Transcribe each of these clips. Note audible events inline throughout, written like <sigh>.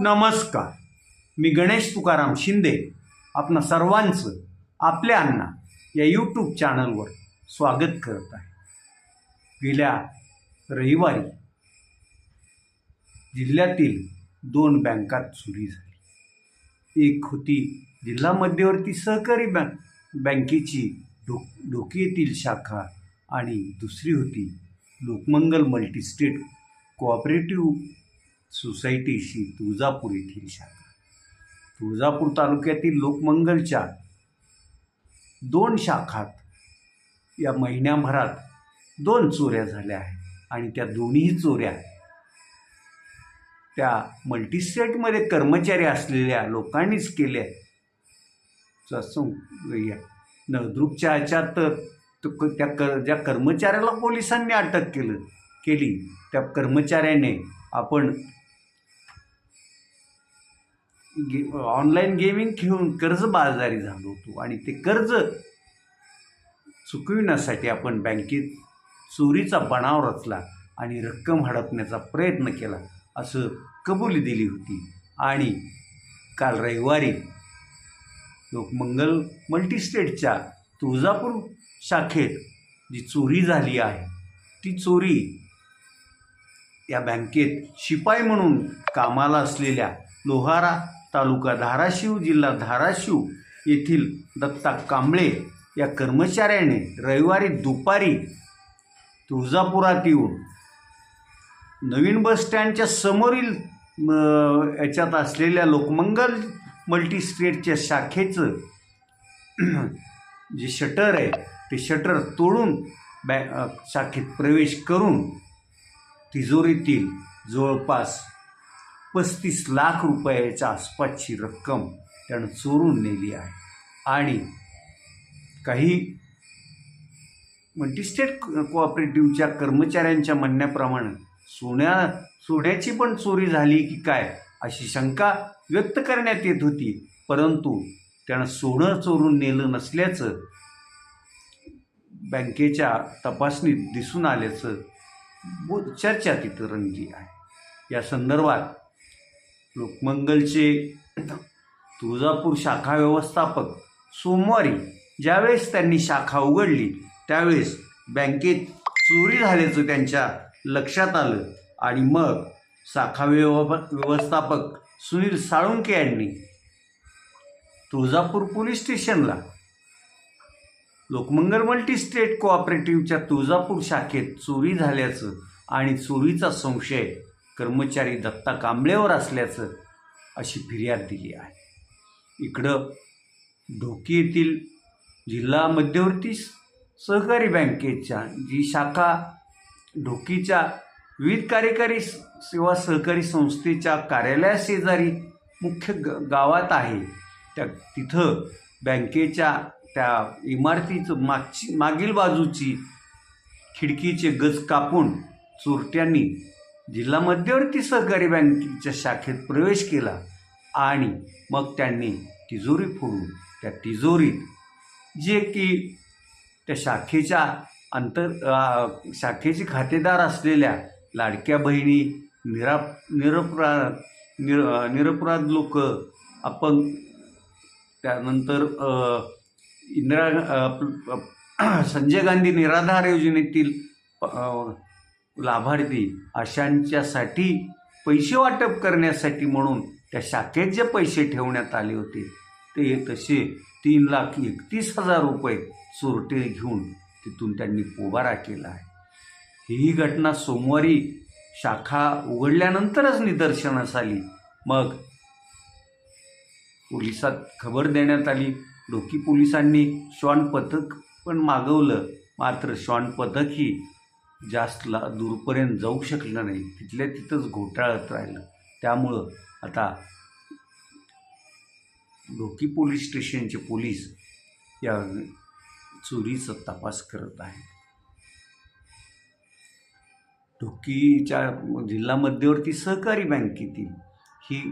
नमस्कार. मी गणेश तुकाराम शिंदे. आपणा सर्वांचं आपल्या अण्णा या यूट्यूब चॅनलवर स्वागत करत आहे. गेल्या रविवारी जिल्ह्यातील दोन बँकात चोरी झाली. एक होती जिल्हा मध्यवर्ती सहकारी बँक बँकेची ढो ढोकी येथील शाखा आणि दुसरी होती लोकमंगल मल्टीस्टेट कोऑपरेटिव्ह सोसायटीशी तुळजापूर येथील शाखा. तुळजापूर तालुक्यातील लोकमंगलच्या दोन शाखात या महिन्याभरात दोन चोऱ्या झाल्या आहेत आणि त्या दोन्ही चोऱ्या त्या मल्टीस्टेटमध्ये कर्मचारी असलेल्या लोकांनीच केल्या जसं या नळदुर्गच्या ह्याच्यात तर क- त्या कर ज्या कर्मचाऱ्याला पोलिसांनी अटक केलं केली त्या कर्मचाऱ्याने आपण गे ऑनलाईन गेमिंग खेळून कर्जबाजारी झालो होतो आणि ते कर्ज चुकविण्यासाठी आपण बँकेत चोरीचा बनाव रचला आणि रक्कम हडपण्याचा प्रयत्न केला असं कबुली दिली होती. आणि काल रविवारी लोकमंगल मल्टीस्टेटच्या तुळजापूर शाखेत जी चोरी झाली आहे ती चोरी या बँकेत शिपाई म्हणून कामाला असलेल्या लोहारा तालुका धाराशिव जिल्हा धाराशिव येथील दत्ता कांबळे या कर्मचाऱ्याने रविवारी दुपारी तुळजापुरात येऊन नवीन बस स्टँडच्या समोरील याच्यात असलेल्या लोकमंगल मल्टीस्टेटच्या शाखेचं <clears throat> जे शटर आहे ते शटर तोडून बॅ शाखेत प्रवेश करून तिजोरीतील जवळपास पस्तीस लाख रुपयाच्या आसपासची रक्कम त्यानं चोरून नेली आहे. आणि काही मल्टीस्टेट कोऑपरेटिव्हच्या कर्मचाऱ्यांच्या म्हणण्याप्रमाणे सोन्या सोन्याची पण चोरी झाली की काय अशी शंका व्यक्त करण्यात येत होती. परंतु त्यानं सोनं चोरून नेलं नसल्याचं बँकेच्या तपासणीत दिसून आल्याचं चर्चा तिथं रंगली आहे. या संदर्भात लोकमंगलचे तुळजापूर शाखा व्यवस्थापक सोमवारी ज्यावेळेस त्यांनी शाखा उघडली त्यावेळेस बँकेत चोरी झाल्याचं त्यांच्या लक्षात आलं आणि मग शाखा व्यव व्यवस्थापक सुनील साळुंके यांनी तुळजापूर पोलीस स्टेशनला लोकमंगल मल्टी स्टेट कोऑपरेटिव्हच्या तुळजापूर शाखेत चोरी झाल्याचं आणि चोरीचा संशय कर्मचारी दत्ता कांबळेवर असल्याचं अशी फिर्याद दिली आहे. इकडं ढोकी येथील जिल्हा मध्यवर्ती सहकारी बँकेच्या जी शाखा ढोकीच्या विविध कार्यकारी सेवा सहकारी संस्थेच्या कार्यालयाशेजारी मुख्य ग गावात आहे. त्या तिथं बँकेच्या त्या इमारतीचं मागची मागील बाजूची खिडकीचे गज कापून चोरट्यांनी जिल्हा मध्यवर्ती सहकारी बँकेच्या शाखेत प्रवेश केला आणि मग त्यांनी तिजोरी फोडून त्या तिजोरीत जे की त्या शाखेच्या अंतर शाखेचे खातेदार असलेल्या लाडक्या बहिणी निरा निरपराध निर निरपराध लोक आपण त्यानंतर इंदिरा संजय गांधी निराधार योजनेतील लाभार्थी अशांच्यासाठी पैसे वाटप करण्यासाठी म्हणून त्या शाखेत जे पैसे ठेवण्यात आले होते ते तसे तीन लाख एकतीस हजार रुपये चोरटे घेऊन तिथून त्यांनी पोबारा केला आहे. ही घटना सोमवारी शाखा उघडल्यानंतरच निदर्शनास आली. मग पोलिसात खबर देण्यात आली. डोकी पोलिसांनी श्वान पथक पण मागवलं. मात्र श्वान पथकही जास्तला दूरपर्यंत जाऊ शकलं नाही. तिथल्या तिथंच घोटाळत राहिलं. त्यामुळं आता डोकी पोलीस स्टेशनचे पोलीस या चोरीचा तपास करत आहेत. ढोकीच्या जिल्हा मध्यवर्ती सहकारी बँकेतील ही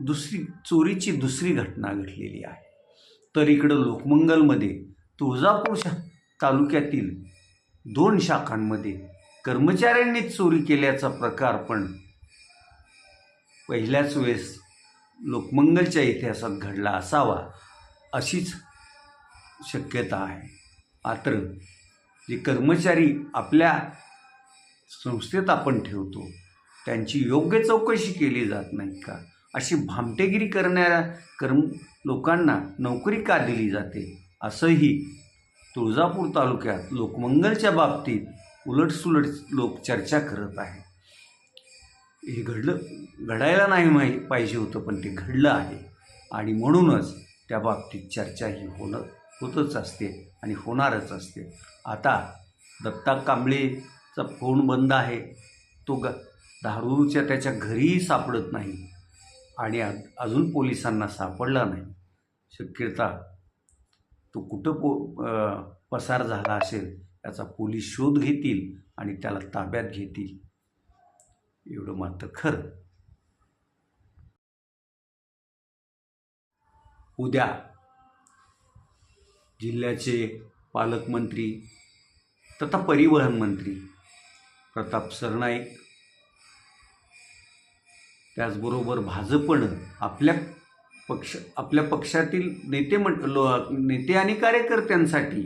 दुसरी चोरीची दुसरी घटना घडलेली आहे. तर इकडं लोकमंगलमध्ये तुळजापूर तालुक्यातील दोन शाखांमध्ये कर्मचाऱ्यांनीच चोरी केल्याचा प्रकार पण पहिल्याच वेळेस लोकमंगलच्या इतिहासात घडला असावा अशीच शक्यता आहे. मात्र जे कर्मचारी आपल्या संस्थेत आपण ठेवतो त्यांची योग्य चौकशी केली जात नाही का? अशी भामटेगिरी करणाऱ्या कर्म लोकांना नोकरी का दिली जाते? असंही तुळजापूर तालुक्यात लोकमंगलच्या बाबतीत उलटसुलट लोक चर्चा करत आहे हे घडलं घडायला नाही माही पाहिजे होतं पण ते घडलं आहे. आणि म्हणूनच त्या बाबतीत चर्चा ही होणं होतच असते आणि होणारच असते. आता दत्ता कांबळेचा फोन बंद आहे. तो ग दारूच्या त्याच्या घरीही सापडत नाही आणि अजून पोलिसांना सापडला नाही. शक्यता तो कुठं पो पसार झाला असेल याचा पोलीस शोध घेतील आणि त्याला ताब्यात घेतील. एवढं मात्र खरं. उद्या जिल्ह्याचे पालकमंत्री तथा परिवहन मंत्री प्रताप सरनाईक त्याचबरोबर भाजपनं आपल्या पक्ष आपल्या पक्षातील नेते म्हट लो नेते आणि कार्यकर्त्यांसाठी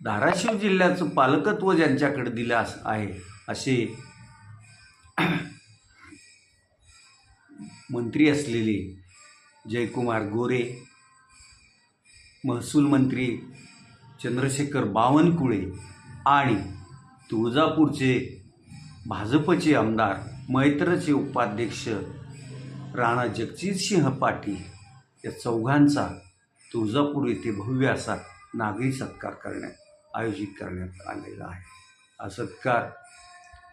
धाराशिव जिल्ह्याचं पालकत्व ज्यांच्याकडे दिलं अस आहे असे मंत्री असलेले जयकुमार गोरे महसूल मंत्री चंद्रशेखर बावनकुळे आणि तुळजापूरचे भाजपचे आमदार मैत्रचे उपाध्यक्ष राणा जगजितसिंह पाटील या चौघांचा तुळजापूर येथे भव्य असा नागरी सत्कार करण्यात आयोजित करण्यात आलेला आहे. हा सत्कार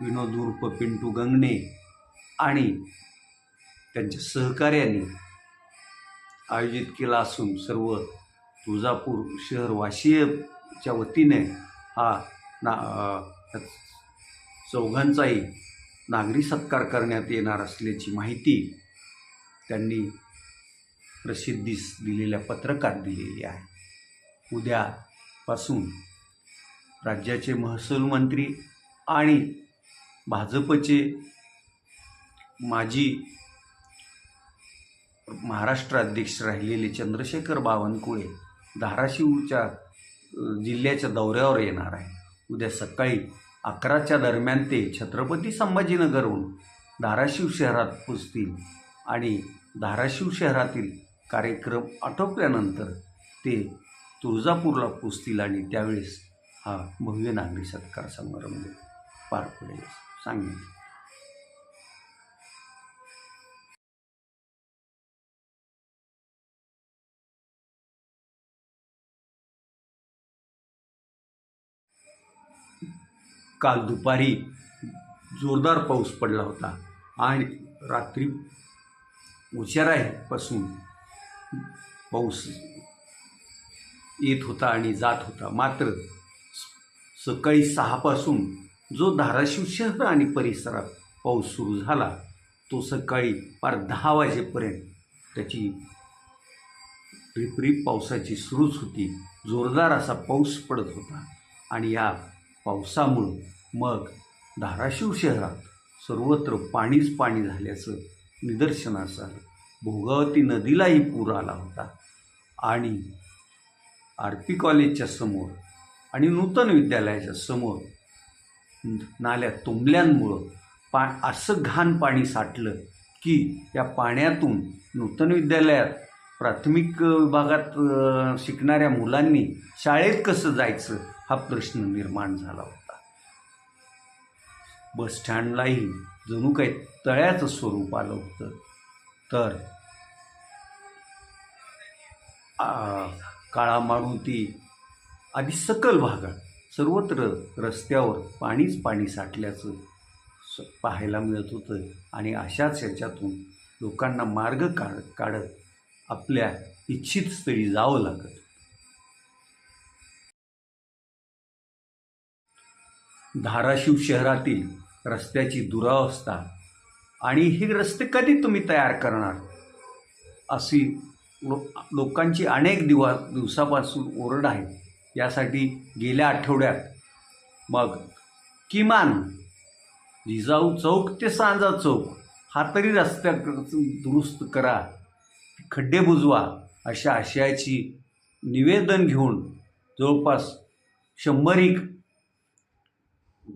विनोद उर्फ पिंटू गंगणे आणि त्यांच्या सहकार्यांनी आयोजित केला असून सर्व तुळजापूर शहरवासीयच्या वतीने हा ना चौघांचाही नागरी सत्कार करण्यात येणार असल्याची माहिती त्यांनी प्रसिद्धीस दिलेल्या पत्रकात दिलेली आहे. उद्यापासून राज्याचे महसूल मंत्री आणि भाजपचे माजी महाराष्ट्र अध्यक्ष राहिलेले चंद्रशेखर बावनकुळे धाराशिवच्या जिल्ह्याच्या दौऱ्यावर येणार आहे उद्या सकाळी अकराच्या दरम्यान ते छत्रपती संभाजीनगरहून धाराशिव शहरात पोचतील आणि धाराशिव शहरातील कार्यक्रम आटोपल्यानंतर ते तुळजापूरला पोचतील आणि त्यावेळेस हा भव्य नागरी सत्कार समारंभ पार पडेल सांगितलं काल दुपारी जोरदार पाऊस पडला होता आणि रात्री उशिरापासून पाऊस येत होता आणि जात होता. मात्र सकाळी सहापासून जो धाराशिव शहर आणि परिसरात पाऊस सुरू झाला तो सकाळी पार दहा वाजेपर्यंत त्याची रिपरीप पावसाची सुरूच होती. जोरदार असा पाऊस पडत होता आणि या पावसामुळं मग धाराशिव शहरात सर्वत्र पाणीच पाणी झाल्याचं निदर्शनास आलं भोगावती नदीलाही पूर आला होता. आणि आर पी कॉलेजच्या समोर आणि नूतन विद्यालयाच्या समोर नाल्या तुंबल्यांमुळं पा असं घाण पाणी साठलं की या पाण्यातून नूतन विद्यालयात प्राथमिक विभागात शिकणाऱ्या मुलांनी शाळेत कसं जायचं हा प्रश्न निर्माण झाला होता. बस स्टँडलाही जणू काही तळ्याचं स्वरूप आलं होतं. तर काळा काळा ती आदी सकल भागात सर्वत्र रस्त्यावर पाणीच पाणी साठल्याचं स- पाहायला मिळत होतं. आणि अशाच ह्याच्यातून लोकांना मार्ग काढ काढत आपल्या इच्छित स्थळी जावं लागत. धाराशिव शहरातील रस्त्याची दुरावस्था. आणि हे रस्ते कधी तुम्ही तयार करणार? अशी लो लोकांची अनेक दिवा दिवसापासून ओरड आहे. यासाठी गेल्या आठवड्यात मग किमान जिजाऊ चौक ते सांजा चौक हा तरी रस्त्या दुरुस्त करा. खड्डे बुजवा अशा आशयाची निवेदन घेऊन जवळपास शंभर एक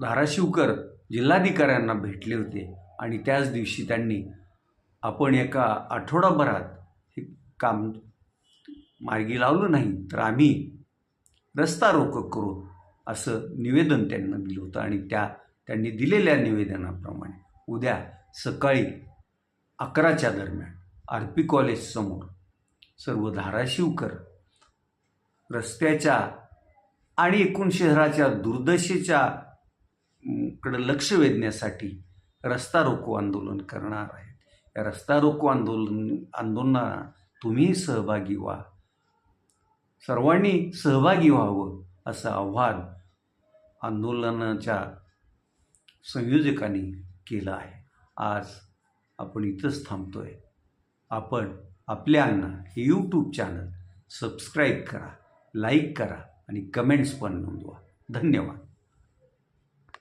धाराशिवकर जिल्हाधिकाऱ्यांना भेटले होते आणि त्याच दिवशी त्यांनी आपण एका आठवडाभरात हे काम मार्गी लावलं नाही तर आम्ही रस्ता रोको करू असं निवेदन त्यांना दिलं होतं आणि त्या त्यांनी दिलेल्या निवेदनाप्रमाणे उद्या सकाळी अकराच्या दरम्यान आर पी कॉलेजसमोर सर्व धाराशिवकर रस्त्याच्या आणि एकूण शहराच्या दुर्दशेच्या कडं लक्ष वेधण्यासाठी रस्ता रोको आंदोलन करणार आहेत. या रस्ता रोको आंदोलन आंदोलनात तुम्ही सहभागी व्हा. सर्वांनी सहभागी व्हावं असं आव्हान आंदोलनाच्या संयोजकांनी केलं आहे. आज आपण इथंच थांबतोय. आपण आपल्यांना हे यूट्यूब चॅनल सबस्क्राईब करा लाईक करा आणि कमेंट्स पण नोंदवा. धन्यवाद.